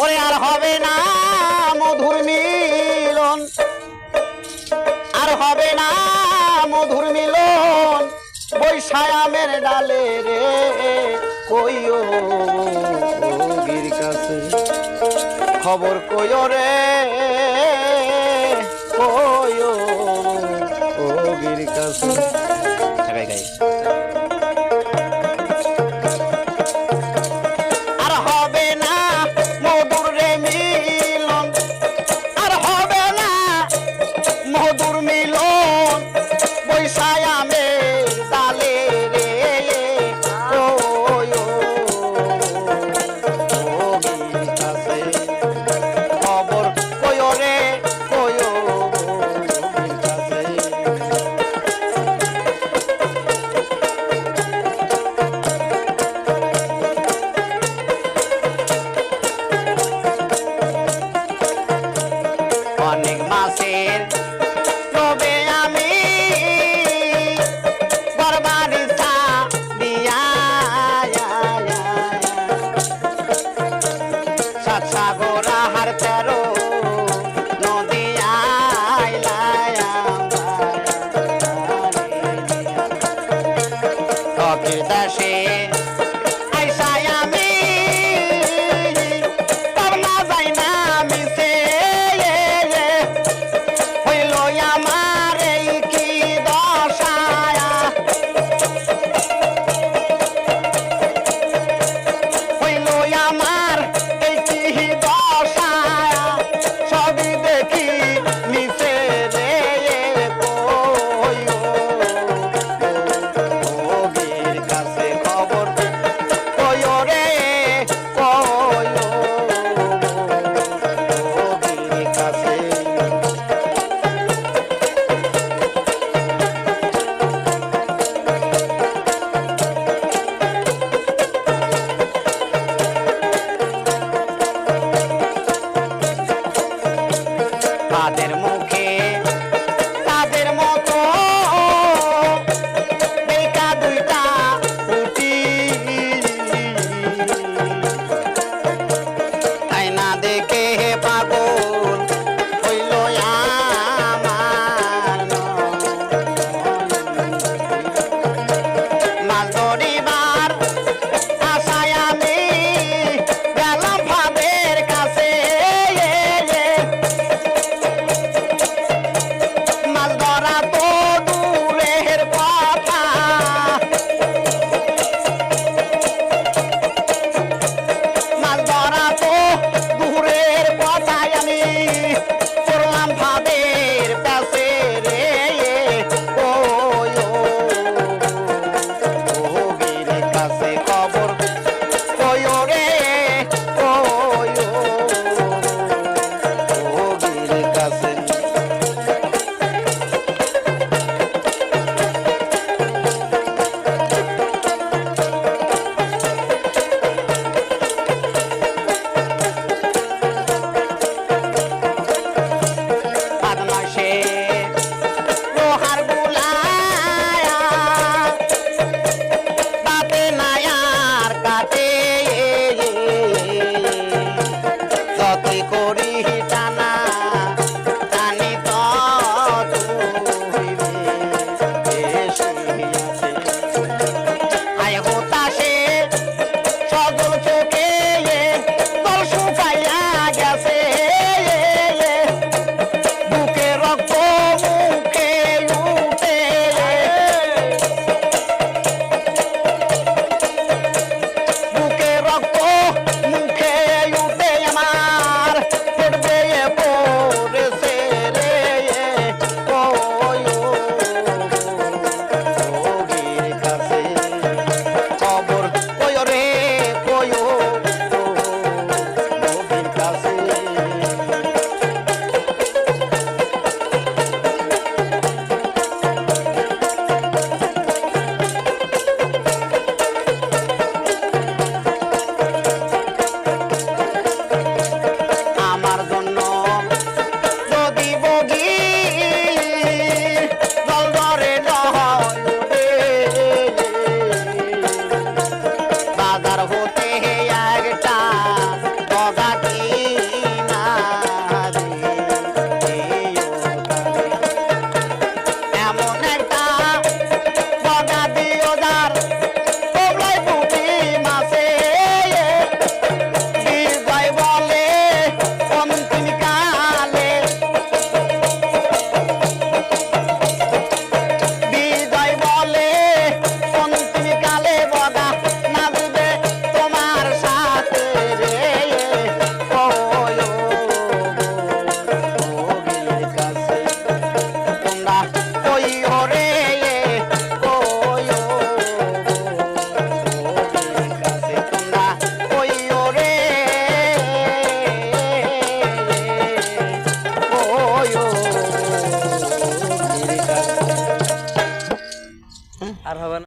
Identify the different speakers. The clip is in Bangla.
Speaker 1: ওরে আর হবে না মধুর মিলন। আর হবে না মধুর মিলন। বৈশায়ামের ডালে রে কইও গির কাছে। খবর কইও রে, কইও গির কাছে। গাই।